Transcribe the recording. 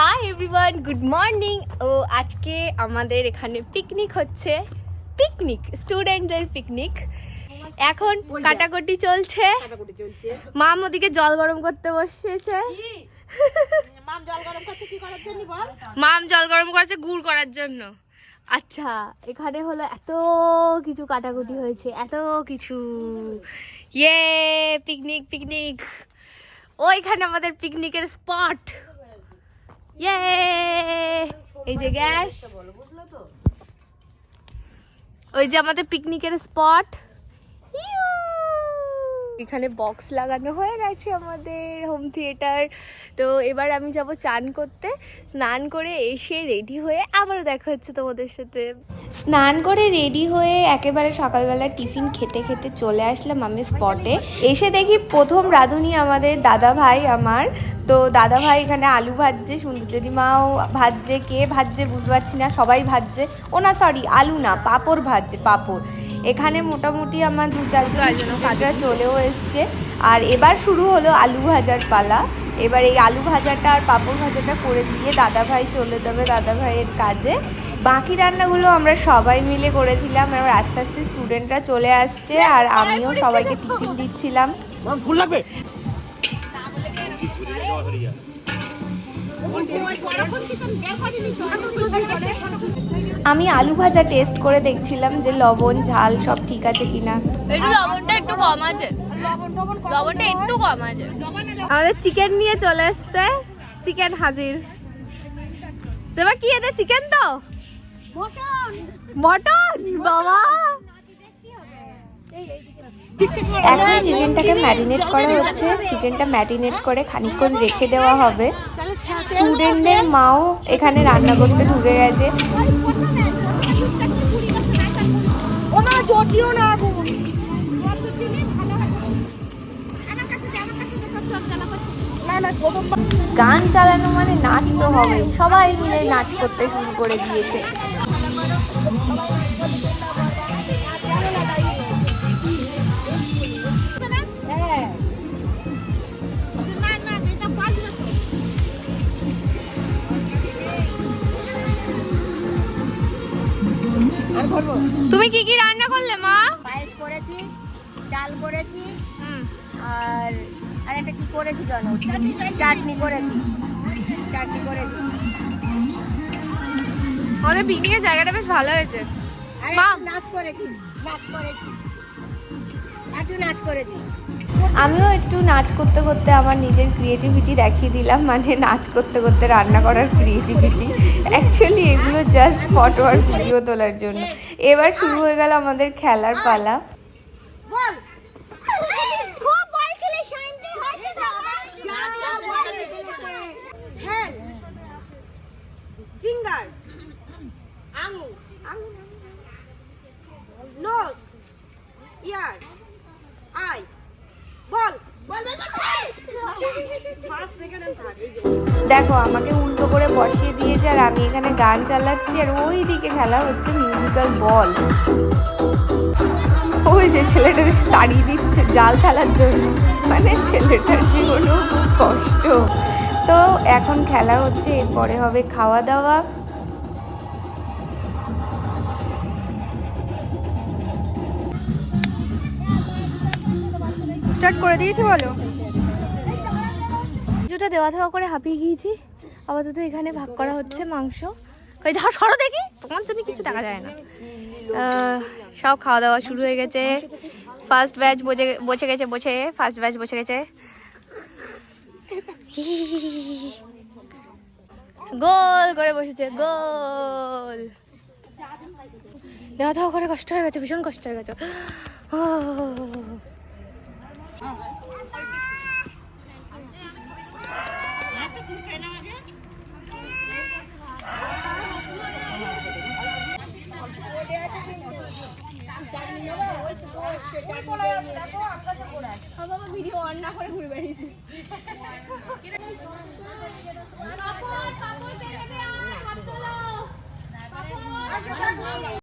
High everyone good morning ও আজকে আমাদের এখানে পিকনিক হচ্ছে। পিকনিক স্টুডেন্টদের পিকনিক এখন কাটাকুটি চলছে। মাম ওদিকে জল গরম করতে বসেছে মাম জল গরম করছে গুড় করার জন্য। আচ্ছা এখানে হলো এত কিছু কাটাকুটি হয়েছে এত কিছু। ইয়ে পিকনিক পিকনিক ওইখানে আমাদের পিকনিকের স্পট ইয়ে এই যে গ্যাস। ওই যে আমাদের পিকনিকের স্পট এখানে বক্স লাগানো হয়ে গেছে আমাদের হোম থিয়েটার তো এবার আমি যাব চান করতে। স্নান করে এসে রেডি হয়ে আবারও দেখা হচ্ছে তোমাদের সাথে। স্নান করে রেডি হয়ে একেবারে সকালবেলা টিফিন খেতে খেতে চলে আসলাম আমি স্পটে এসে দেখি প্রথম রাঁধুনি আমাদের দাদা ভাই আমার। তো দাদা ভাই এখানে আলু ভাজছে সুন্দরী মাও ভাজছে কে ভাজছে বুঝতে পারছি না সবাই ভাজছে। ও না সরি আলু না পাঁপড় ভাজছে পাপড়। এখানে মোটামুটি আমার দু চারজন চলেও এসছে। আর এবার শুরু হলো আলু ভাজার পালা। এবার এই আলু ভাজাটা আর পাঁপড় ভাজাটা করে দিয়ে দাদা ভাই চলে যাবে দাদা ভাইয়ের কাজে। বাকি রান্নাগুলো আমরা সবাই মিলে করেছিলাম। এবার আস্তে আস্তে স্টুডেন্টরা চলে আসছে আর আমিও সবাইকে টিফিন দিচ্ছিলাম। লাগবে? আমি আলু ভাজা টেস্ট করে দেখছিলাম যে লবণ ঝাল সব ঠিক আছে কিনা। লবণটা একটু কম আছে। লবণটা একটু কম আছে। আমাদের চিকেন নিয়ে চলে এসছে। চিকেন হাজির। সেবা কি এটা চিকেন তো? মটন? বাবা! এখন চিকেনটাকে ম্যারিনেট করা হচ্ছে। চিকেনটা ম্যারিনেট করে খানিকক্ষণ রেখে দেওয়া হবে। স্টুডেন্টদের মাও এখানে রান্না করতে ঢুকে গেছে। না গান চালানো মানে নাচ তো হবে সবাই মিলে নাচ করতে শুরু করে দিয়েছে। তুমি কি কি রান্না করলে, মা? পায়েস করেছি। ডাল করেছি। হুম। আর আর একটা কি করেছি জানো? চাটনি করেছি। চাটনি করেছি। আমাদের পিকনিকের জায়গাটা বেশ ভালো হয়েছে। মা। নাচ করেছি নাচ করেছি। একটু নাচ করেছি। আমিও একটু নাচ করতে করতে আমার নিজের ক্রিয়েটিভিটি দেখিয়ে দিলাম মানে নাচ করতে করতে রান্না করার ক্রিয়েটিভিটি অ্যাকচুয়ালি এগুলো জাস্ট ফটো আর ভিডিও তোলার জন্য। এবার শুরু হয়ে গেল আমাদের খেলার পালা বল হ্যান্ড ফিঙ্গার আঙুল nose ear eye ball ball ball first second and third এই যে দেখো, আমাকে উল্টো করে বসিয়ে দিয়েছে আর আমি এখানে গান চালাচ্ছি আর ওই দিকে খেলা হচ্ছে মিউজিক্যাল বল ওই যে ছেলেটার তাড়িয়ে দিচ্ছে জাল খেলার জন্য। মানে ছেলেটার জীবনেও খুব কষ্ট। তো এখন খেলা হচ্ছে, এরপরে হবে খাওয়া দাওয়া স্টার্ট করে দিয়েছি বলো? কিছুটা দেওয়া থাওয়া করে হাঁপিয়ে গিয়েছি। আপাতত এখানে ভাগ করা হচ্ছে মাংস। কই, ধর, সরো দেখি। তোমার জন্য কিছু টাকা যায় না। সব খাওয়া দাওয়া শুরু হয়ে গেছে। ফার্স্ট ব্যাচ বসে বসে গেছে, বসে। ফার্স্ট ব্যাচ বসে গেছে। গোল করে বসেছে, গোল। দেওয়া থাওয়া করে কষ্ট হয়ে গেছে, ভীষণ কষ্ট হয়ে গেছে। ভিডিও অন না করে ঘুরে বেরিয়েছি